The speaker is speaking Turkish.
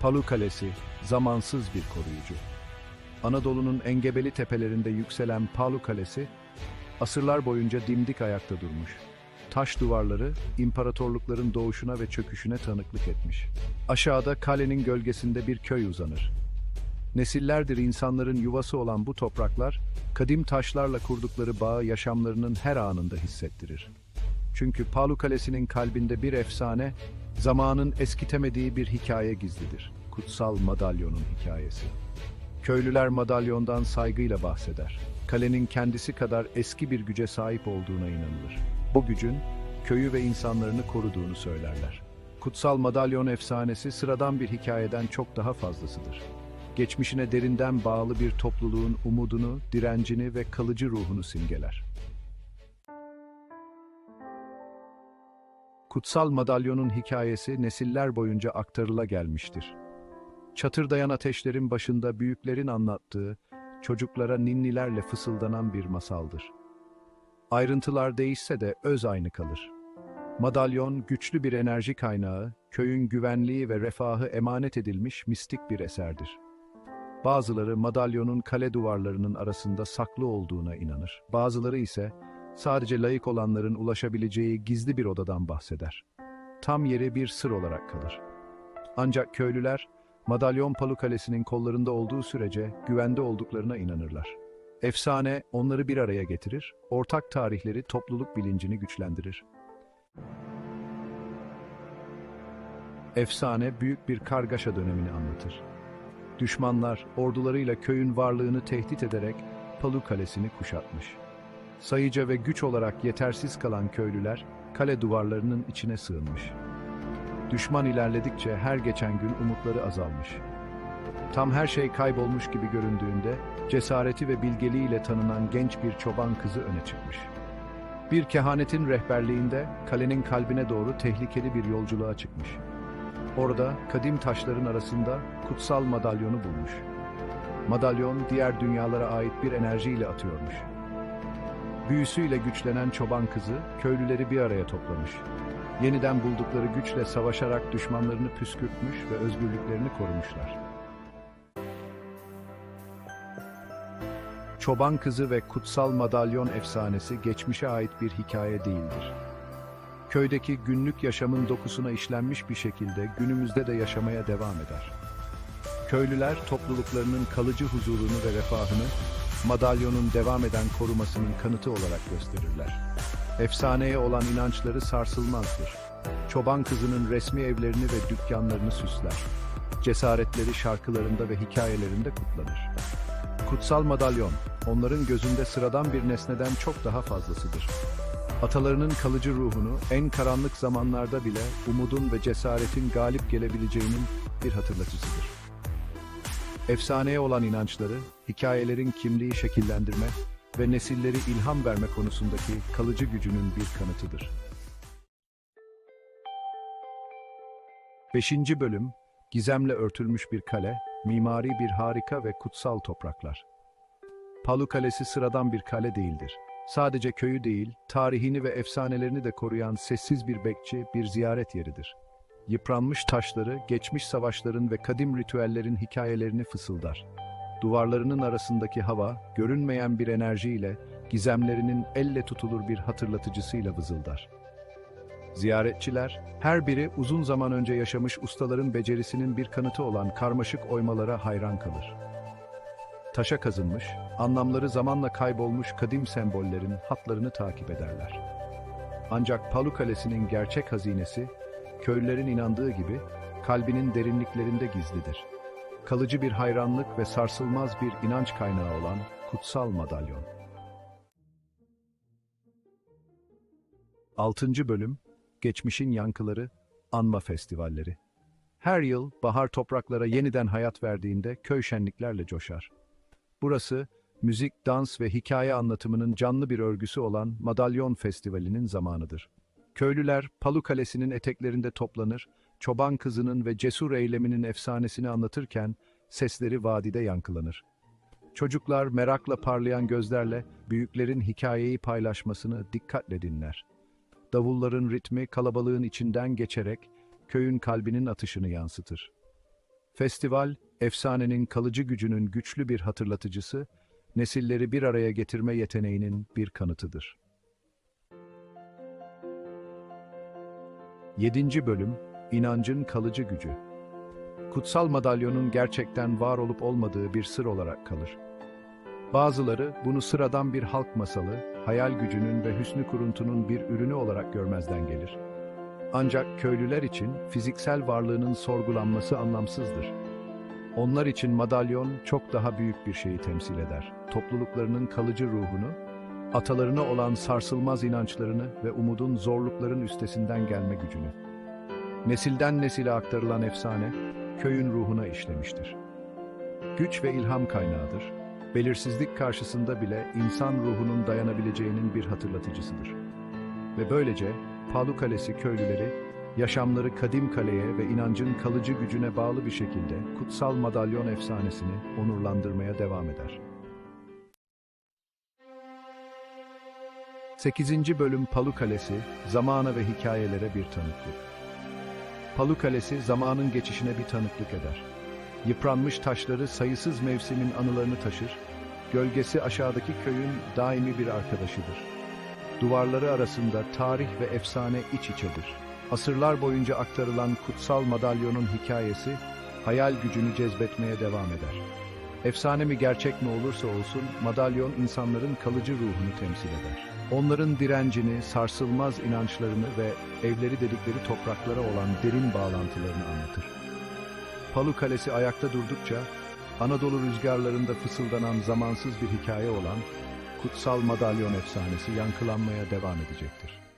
Palu Kalesi, zamansız bir koruyucu. Anadolu'nun engebeli tepelerinde yükselen Palu Kalesi, asırlar boyunca dimdik ayakta durmuş. Taş duvarları, imparatorlukların doğuşuna ve çöküşüne tanıklık etmiş. Aşağıda kalenin gölgesinde bir köy uzanır. Nesillerdir insanların yuvası olan bu topraklar, kadim taşlarla kurdukları bağı yaşamlarının her anında hissettirir. Çünkü Palu Kalesi'nin kalbinde bir efsane, zamanın eskitemediği bir hikaye gizlidir. Kutsal Madalyon'un hikayesi. Köylüler madalyondan saygıyla bahseder. Kalenin kendisi kadar eski bir güce sahip olduğuna inanılır. Bu gücün köyü ve insanlarını koruduğunu söylerler. Kutsal madalyon efsanesi sıradan bir hikayeden çok daha fazlasıdır. Geçmişine derinden bağlı bir topluluğun umudunu, direncini ve kalıcı ruhunu simgeler. Kutsal madalyonun hikayesi nesiller boyunca aktarıla gelmiştir. Çatırdayan ateşlerin başında büyüklerin anlattığı, çocuklara ninnilerle fısıldanan bir masaldır. Ayrıntılar değişse de öz aynı kalır. Madalyon güçlü bir enerji kaynağı, köyün güvenliği ve refahı emanet edilmiş mistik bir eserdir. Bazıları madalyonun kale duvarlarının arasında saklı olduğuna inanır. Bazıları ise sadece layık olanların ulaşabileceği gizli bir odadan bahseder. Tam yeri bir sır olarak kalır. Ancak köylüler, Madalyon Palu Kalesi'nin kollarında olduğu sürece güvende olduklarına inanırlar. Efsane onları bir araya getirir, ortak tarihleri topluluk bilincini güçlendirir. Efsane büyük bir kargaşa dönemini anlatır. Düşmanlar ordularıyla köyün varlığını tehdit ederek Palu Kalesi'ni kuşatmış. Sayıca ve güç olarak yetersiz kalan köylüler kale duvarlarının içine sığınmış. Düşman ilerledikçe her geçen gün umutları azalmış. Tam her şey kaybolmuş gibi göründüğünde cesareti ve bilgeliğiyle tanınan genç bir çoban kızı öne çıkmış. Bir kehanetin rehberliğinde kalenin kalbine doğru tehlikeli bir yolculuğa çıkmış. Orada kadim taşların arasında kutsal madalyonu bulmuş. Madalyon diğer dünyalara ait bir enerjiyle atıyormuş. Büyüsüyle güçlenen çoban kızı köylüleri bir araya toplamış. Yeniden buldukları güçle savaşarak düşmanlarını püskürtmüş ve özgürlüklerini korumuşlar. Çoban Kızı ve Kutsal Madalyon efsanesi geçmişe ait bir hikaye değildir. Köydeki günlük yaşamın dokusuna işlenmiş bir şekilde günümüzde de yaşamaya devam eder. Köylüler topluluklarının kalıcı huzurunu ve refahını madalyonun devam eden korumasının kanıtı olarak gösterirler. Efsaneye olan inançları sarsılmazdır. Çoban kızının resmi evlerini ve dükkanlarını süsler. Cesaretleri şarkılarında ve hikayelerinde kutlanır. Kutsal madalyon, onların gözünde sıradan bir nesneden çok daha fazlasıdır. Atalarının kalıcı ruhunu en karanlık zamanlarda bile umudun ve cesaretin galip gelebileceğinin bir hatırlatıcısıdır. Efsaneye olan inançları, hikayelerin kimliği şekillendirme ve nesilleri ilham verme konusundaki kalıcı gücünün bir kanıtıdır. 5. Bölüm Gizemle örtülmüş bir kale, mimari bir harika ve kutsal topraklar. Palu Kalesi sıradan bir kale değildir. Sadece köyü değil, tarihini ve efsanelerini de koruyan sessiz bir bekçi, bir ziyaret yeridir. Yıpranmış taşları, geçmiş savaşların ve kadim ritüellerin hikayelerini fısıldar. Duvarlarının arasındaki hava, görünmeyen bir enerjiyle, gizemlerinin elle tutulur bir hatırlatıcısıyla vızıldar. Ziyaretçiler, her biri uzun zaman önce yaşamış ustaların becerisinin bir kanıtı olan karmaşık oymalara hayran kalır. Taşa kazınmış, anlamları zamanla kaybolmuş kadim sembollerin hatlarını takip ederler. Ancak Palu Kalesi'nin gerçek hazinesi, köylülerin inandığı gibi kalbinin derinliklerinde gizlidir. Kalıcı bir hayranlık ve sarsılmaz bir inanç kaynağı olan kutsal madalyon. 6. Bölüm Geçmişin Yankıları Anma Festivalleri Her yıl bahar topraklara yeniden hayat verdiğinde köy şenliklerle coşar. Burası, müzik, dans ve hikaye anlatımının canlı bir örgüsü olan Madalyon Festivali'nin zamanıdır. Köylüler Palu Kalesi'nin eteklerinde toplanır, çoban kızının ve cesur eyleminin efsanesini anlatırken sesleri vadide yankılanır. Çocuklar merakla parlayan gözlerle büyüklerin hikayeyi paylaşmasını dikkatle dinler. Davulların ritmi kalabalığın içinden geçerek köyün kalbinin atışını yansıtır. Festival, efsanenin kalıcı gücünün güçlü bir hatırlatıcısı, nesilleri bir araya getirme yeteneğinin bir kanıtıdır. 7. Bölüm İnancın Kalıcı Gücü Kutsal madalyonun gerçekten var olup olmadığı bir sır olarak kalır. Bazıları bunu sıradan bir halk masalı, hayal gücünün ve hüsnü kuruntunun bir ürünü olarak görmezden gelir. Ancak köylüler için fiziksel varlığının sorgulanması anlamsızdır. Onlar için madalyon çok daha büyük bir şeyi temsil eder. Topluluklarının kalıcı ruhunu, atalarına olan sarsılmaz inançlarını ve umudun zorlukların üstesinden gelme gücünü. Nesilden nesile aktarılan efsane, köyün ruhuna işlemiştir. Güç ve ilham kaynağıdır. Belirsizlik karşısında bile insan ruhunun dayanabileceğinin bir hatırlatıcısıdır. Ve böylece Palu Kalesi köylüleri, yaşamları kadim kaleye ve inancın kalıcı gücüne bağlı bir şekilde kutsal madalyon efsanesini onurlandırmaya devam eder. 8. Bölüm Palu Kalesi, zamana ve hikayelere bir tanıklık. Palu Kalesi, zamanın geçişine bir tanıklık eder. Yıpranmış taşları sayısız mevsimin anılarını taşır, gölgesi aşağıdaki köyün daimi bir arkadaşıdır. Duvarları arasında tarih ve efsane iç içedir. Asırlar boyunca aktarılan kutsal madalyonun hikayesi, hayal gücünü cezbetmeye devam eder. Efsane mi gerçek mi olursa olsun, madalyon insanların kalıcı ruhunu temsil eder. Onların direncini, sarsılmaz inançlarını ve evleri dedikleri topraklara olan derin bağlantılarını anlatır. Palu Kalesi ayakta durdukça, Anadolu rüzgarlarında fısıldanan zamansız bir hikaye olan kutsal madalyon efsanesi yankılanmaya devam edecektir.